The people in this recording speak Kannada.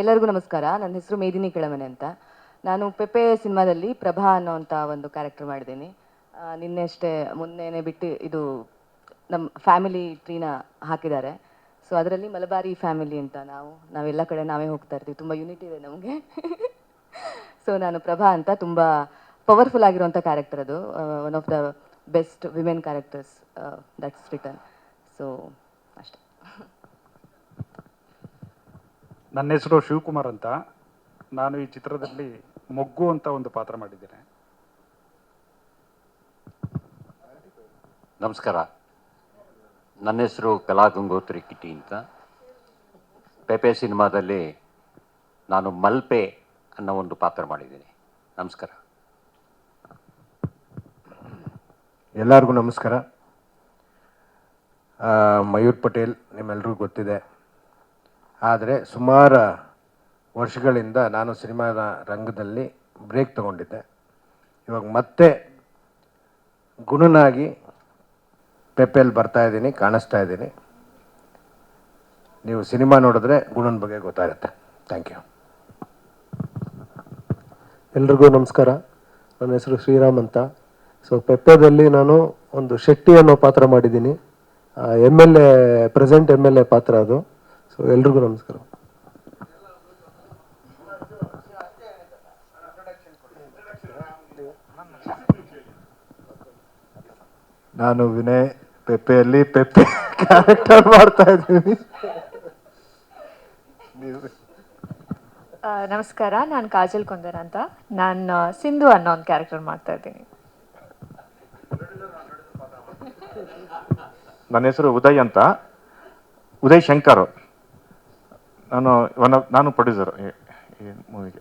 ಎಲ್ಲರಿಗೂ ನಮಸ್ಕಾರ. ನನ್ನ ಹೆಸರು ಮೇದಿನಿ ಕೆಳಮನೆ ಅಂತ. ನಾನು ಪೆಪೆ ಸಿನಿಮಾದಲ್ಲಿ ಪ್ರಭಾ ಅನ್ನೋಂಥ ಒಂದು ಕ್ಯಾರೆಕ್ಟರ್ ಮಾಡಿದ್ದೀನಿ. ನಿನ್ನೆ ಅಷ್ಟೇ ಮೊನ್ನೆನೆ ಬಿಟ್ಟು ಇದು ನಮ್ಮ ಫ್ಯಾಮಿಲಿ ಟ್ರೀನ ಹಾಕಿದ್ದಾರೆ. ಸೊ ಅದರಲ್ಲಿ ಮಲಬಾರಿ ಫ್ಯಾಮಿಲಿ ಅಂತ ನಾವು, ನಾವೆಲ್ಲ ಕಡೆ ನಾವೇ ಹೋಗ್ತಾ ಇರ್ತೀವಿ. ತುಂಬ ಯೂನಿಟ್ ಇದೆ ನಮಗೆ. ಸೊ ನಾನು ಪ್ರಭಾ ಅಂತ ತುಂಬ ಪವರ್ಫುಲ್ ಆಗಿರುವಂಥ ಕ್ಯಾರೆಕ್ಟರ್ ಅದು. One of the best women characters that's return so ಅಷ್ಟೇ. ನನ್ನ ಹೆಸರು ಶಿವಕುಮಾರ್ ಅಂತ. ನಾನು ಈ ಚಿತ್ರದಲ್ಲಿ ಮೊಗ್ಗು ಅಂತ ಒಂದು ಪಾತ್ರ ಮಾಡಿದ್ದೇನೆ. ನಮಸ್ಕಾರ. ನನ್ನ ಹೆಸರು ಕಲಾ ಗಂಗೋತ್ರಿ ಕಿಟಿ ಅಂತ. ಪೇಪೆ ಸಿನಿಮಾದಲ್ಲಿ ನಾನು ಮಲ್ಪೆ ಅನ್ನೋ ಒಂದು ಪಾತ್ರ ಮಾಡಿದ್ದೀನಿ. ನಮಸ್ಕಾರ. ಎಲ್ಲರಿಗೂ ನಮಸ್ಕಾರ. ಮಯೂರ್ ಪಟೇಲ್ ನಿಮ್ಮೆಲ್ರಿಗೂ ಗೊತ್ತಿದೆ. ಆದರೆ ಸುಮಾರು ವರ್ಷಗಳಿಂದ ನಾನು ಸಿನಿಮಾದ ರಂಗದಲ್ಲಿ ಬ್ರೇಕ್ ತಗೊಂಡಿದ್ದೆ. ಇವಾಗ ಮತ್ತೆ ಗುಣನಾಗಿ ಪೆಪ್ಪೆಯಲ್ಲಿ ಬರ್ತಾ ಇದ್ದೀನಿ, ಕಾಣಿಸ್ತಾ ಇದ್ದೀನಿ. ನೀವು ಸಿನಿಮಾ ನೋಡಿದ್ರೆ ಗುಣನ ಬಗ್ಗೆ ಗೊತ್ತಾಗುತ್ತೆ. ಥ್ಯಾಂಕ್ ಯು ಎಲ್ರಿಗೂ ನಮಸ್ಕಾರ. ನನ್ನ ಹೆಸರು ಶ್ರೀರಾಮ್ ಅಂತ. ಸೊ ಪೆಪ್ಪೆದಲ್ಲಿ ನಾನು ಒಂದು ಶೆಟ್ಟಿ ಅನ್ನೋ ಪಾತ್ರ ಮಾಡಿದ್ದೀನಿ. M L A present M L A ಪಾತ್ರ ಅದು. ಸೊ ಎಲ್ರಿಗೂ ನಮಸ್ಕಾರ. ನಾನು ವಿನಯ್ ಪೆಪ್ಪೆಯಲ್ಲಿ ಪೆಪ್ಪೆ ಕ್ಯಾರೆಕ್ಟರ್ ಮಾಡ್ತಾ ಇದ್ದೀನಿ. ಆ, ನಮಸ್ಕಾರ ನಾನು ಕಾಜಲ್ ಕೊಂದರ್ ಅಂತ. ನಾನು ಸಿಂಧು ಅನ್ನೋ ಒಂದು ಕ್ಯಾರೆಕ್ಟರ್ ಮಾಡ್ತಾ ಇದ್ದೀನಿ. ನನ್ನ ಹೆಸರು ಉದಯ್ ಅಂತ. ಉದಯ್ ಶಂಕರ್. ನಾನು ಒನ್ ಆಫ್ ನಾನು ಪ್ರೊಡ್ಯೂಸರ್ ಈ ಮೂವಿಗೆ